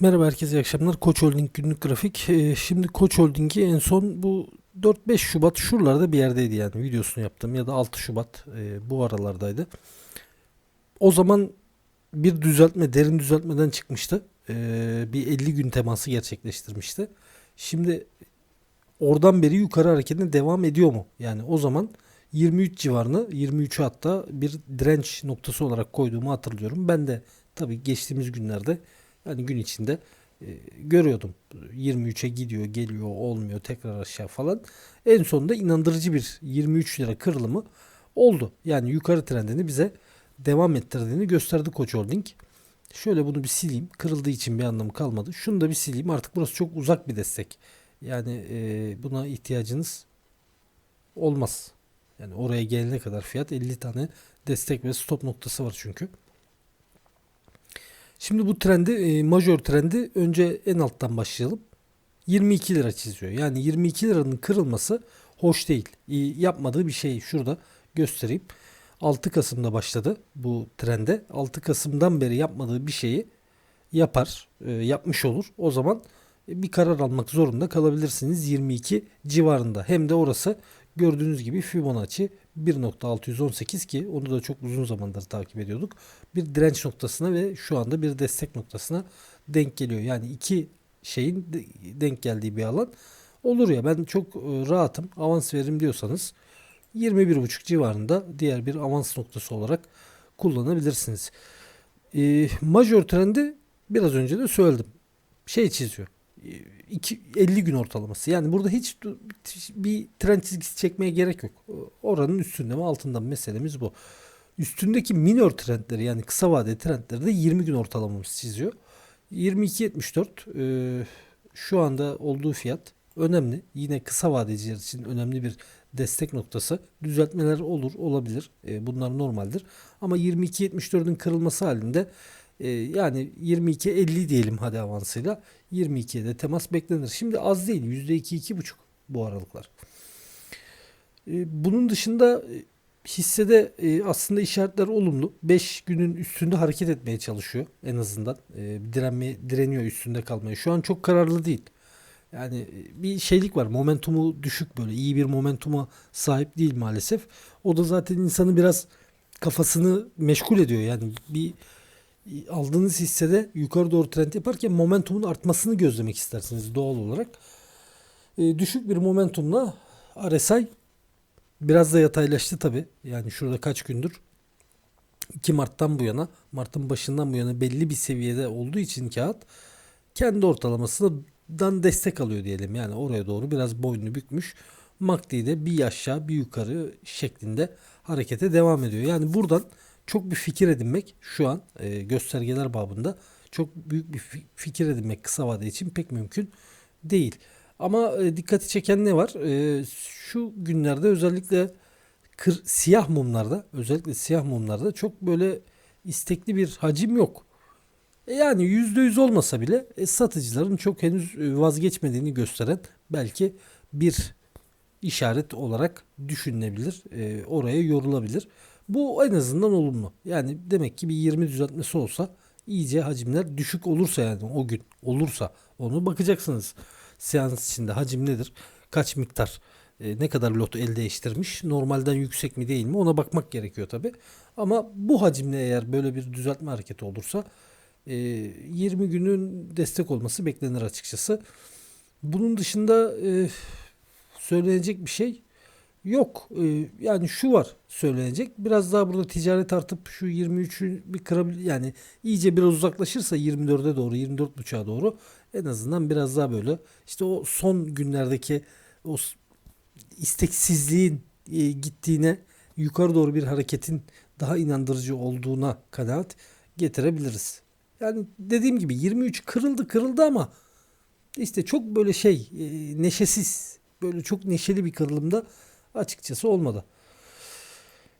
Merhaba herkese iyi akşamlar. Koç Holding günlük grafik. Ee, şimdi Koç Holding'i en son bu 4-5 Şubat şuralarda bir yerdeydi yani videosunu yaptım ya da 6 Şubat e, bu aralardaydı. O zaman bir düzeltme, derin düzeltmeden çıkmıştı. Ee, bir 50 gün teması gerçekleştirmişti. Şimdi oradan beri yukarı hareketine devam ediyor mu? Yani o zaman 23 civarını 23'ü hatta bir direnç noktası olarak koyduğumu hatırlıyorum. Ben de tabii geçtiğimiz günlerde yani gün içinde e, görüyordum. 23'e gidiyor, geliyor, olmuyor, tekrar aşağı falan. En sonunda inandırıcı bir 23 lira kırılımı oldu. Yani yukarı trendini bize devam ettirdiğini gösterdi Koç Holding. Şöyle bunu bir sileyim. Kırıldığı için bir anlamı kalmadı. Şunu da bir sileyim. Artık burası çok uzak bir destek. Yani e, buna ihtiyacınız olmaz. Yani oraya gelene kadar fiyat 50 tane destek ve stop noktası var çünkü. Şimdi bu trendi, e, majör trendi önce en alttan başlayalım. 22 lira çiziyor. Yani 22 liranın kırılması hoş değil. İyi yapmadığı bir şey şurada göstereyim. 6 Kasım'da başladı bu trende. 6 Kasım'dan beri yapmadığı bir şeyi yapar, e, yapmış olur. O zaman e, bir karar almak zorunda kalabilirsiniz 22 civarında. Hem de orası gördüğünüz gibi Fibonacci 1.618 ki onu da çok uzun zamandır takip ediyorduk. Bir direnç noktasına ve şu anda bir destek noktasına denk geliyor. Yani iki şeyin de- denk geldiği bir alan olur ya ben çok e, rahatım avans veririm diyorsanız 21.5 civarında diğer bir avans noktası olarak kullanabilirsiniz. E, majör trendi biraz önce de söyledim. Şey çiziyor. İki- 50 gün ortalaması. Yani burada hiç bir trend çizgisi çekmeye gerek yok. Oranın üstünde mi altında mı meselemiz bu. Üstündeki minor trendleri yani kısa vadeli trendleri de 20 gün ortalamamız çiziyor. 22.74 e, şu anda olduğu fiyat önemli. Yine kısa vadeciler için önemli bir destek noktası. Düzeltmeler olur, olabilir. E, bunlar normaldir. Ama 22.74'ün kırılması halinde e, yani 22.50 diyelim hadi avansıyla 22'ye de temas beklenir. Şimdi az değil. %2-2,5 bu aralıklar. E, bunun dışında e, hissede e, aslında işaretler olumlu. 5 günün üstünde hareket etmeye çalışıyor en azından. E, direnmeye, direniyor üstünde kalmaya. Şu an çok kararlı değil. Yani e, bir şeylik var. Momentumu düşük böyle. iyi bir momentuma sahip değil maalesef. O da zaten insanı biraz kafasını meşgul ediyor. Yani bir aldığınız hissede yukarı doğru trend yaparken momentumun artmasını gözlemek istersiniz doğal olarak. E, düşük bir momentumla RSI biraz da yataylaştı tabi. Yani şurada kaç gündür 2 Mart'tan bu yana, Mart'ın başından bu yana belli bir seviyede olduğu için kağıt kendi ortalamasından destek alıyor diyelim. Yani oraya doğru biraz boynunu bükmüş. MACD de bir aşağı bir yukarı şeklinde harekete devam ediyor. Yani buradan çok bir fikir edinmek şu an e, göstergeler babında çok büyük bir fi- fikir edinmek kısa vade için pek mümkün değil. Ama e, dikkati çeken ne var? E, şu günlerde özellikle kır, siyah mumlarda özellikle siyah mumlarda çok böyle istekli bir hacim yok. E yani %100 olmasa bile e, satıcıların çok henüz e, vazgeçmediğini gösteren belki bir işaret olarak düşünülebilir. E, oraya yorulabilir. Bu en azından olumlu. Yani demek ki bir 20 düzeltmesi olsa iyice hacimler düşük olursa yani o gün olursa onu bakacaksınız. Seans içinde hacim nedir? Kaç miktar? e, ne kadar lot el değiştirmiş? Normalden yüksek mi değil mi? Ona bakmak gerekiyor tabi. Ama bu hacimle eğer böyle bir düzeltme hareketi olursa e, 20 günün destek olması beklenir açıkçası. Bunun dışında e, söylenecek bir şey yok. E, yani şu var söylenecek. Biraz daha burada ticaret artıp şu 23'ü bir kırabilir yani iyice biraz uzaklaşırsa 24'e doğru 24.5'a doğru en azından biraz daha böyle işte o son günlerdeki o isteksizliğin e, gittiğine yukarı doğru bir hareketin daha inandırıcı olduğuna kanaat getirebiliriz. Yani dediğim gibi 23 kırıldı kırıldı ama işte çok böyle şey e, neşesiz böyle çok neşeli bir kırılımda açıkçası olmadı.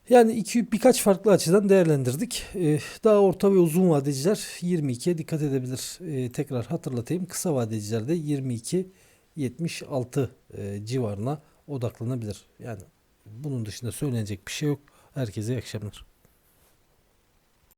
Yani iki birkaç farklı açıdan değerlendirdik. Ee, daha orta ve uzun vadeciler 22'ye dikkat edebilir. Ee, tekrar hatırlatayım. Kısa vadeciler de 22-76 e, civarına odaklanabilir. Yani bunun dışında söylenecek bir şey yok. Herkese iyi akşamlar.